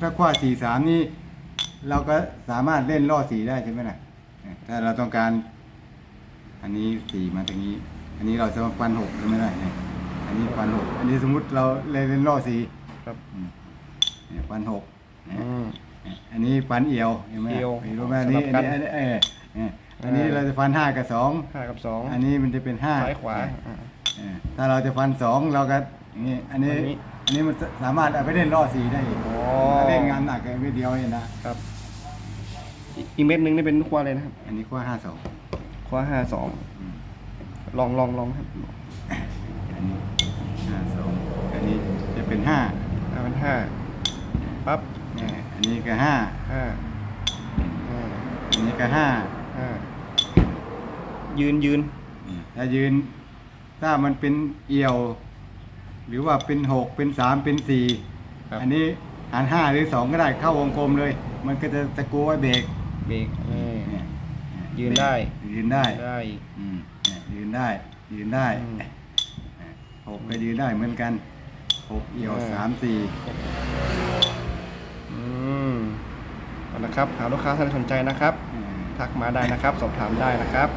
ถ้าคว้าสี่สามนี่เราก็สามารถเล่นล่อสี่ได้ใช่ไหมล่ะเออถ้าเราต้องการ อันนี้สี่มาตรงนี้ อันนี้เราจะฟันหกใช่ไหมล่ะเนี่ยอันนี้ฟันหกอันนี้สมมุติเราเล่นเล่นล่อสี่ครับอืมเนี่ยฟันหกเนี่ยอืมอันนี้ฟันเอียวเห็นไหมเอียวรู้ไหมอันนี้สลัอับนกันนี้อันนี้เออเอออันนี้เราจะฟันห้ากับสองห้ากับสองอันนี้มันจะเป็นห้าซ้ายขวาอ่าเออถ้าเราจะฟันสองเราก็อย่างนี้อันนี้ อันนี้อันนี้มันสามารถเอาไปเล่นล่อสีได้อีกอ๋อถ้าเล่นงานหนักกันไม่เดียวเองนะครับ อีกอีกเม็ดหนึงนี่เป็นคว้าเลยนะครับอันนี้ก็ห้าสองคว้าห้าสองลองลองลองครับอันนี้ห้าสองอันนี้จะเป็นห้าห้าเป็นห้าปั๊บเนี่ยอันนี้ก็ห้าห้าห้าอันนี้ก็ห้าห้ายืนยืนถ้ายืน ถ้ามันเป็นเอียว หรือว่าเป็นหกเป็นสามเป็นสี่ครับ อันนี้หารห้าหรือสองก็ได้เข้าวงกลมเลย มันก็จะตะกูไว้เบรกเบรกนี่เนี่ยยืนได้ ยืนได้ได้ อืมเนี่ยยืนได้ ยืนได้อืมเนี่ยหกก็ยืนได้เหมือนกันหกเอี่ยวอ่าสามสี่ อืมเอาละครับหาลูกค้าท่านสนใจนะครับอืมทักมาได้นะครับ สอบถามได้นะครับ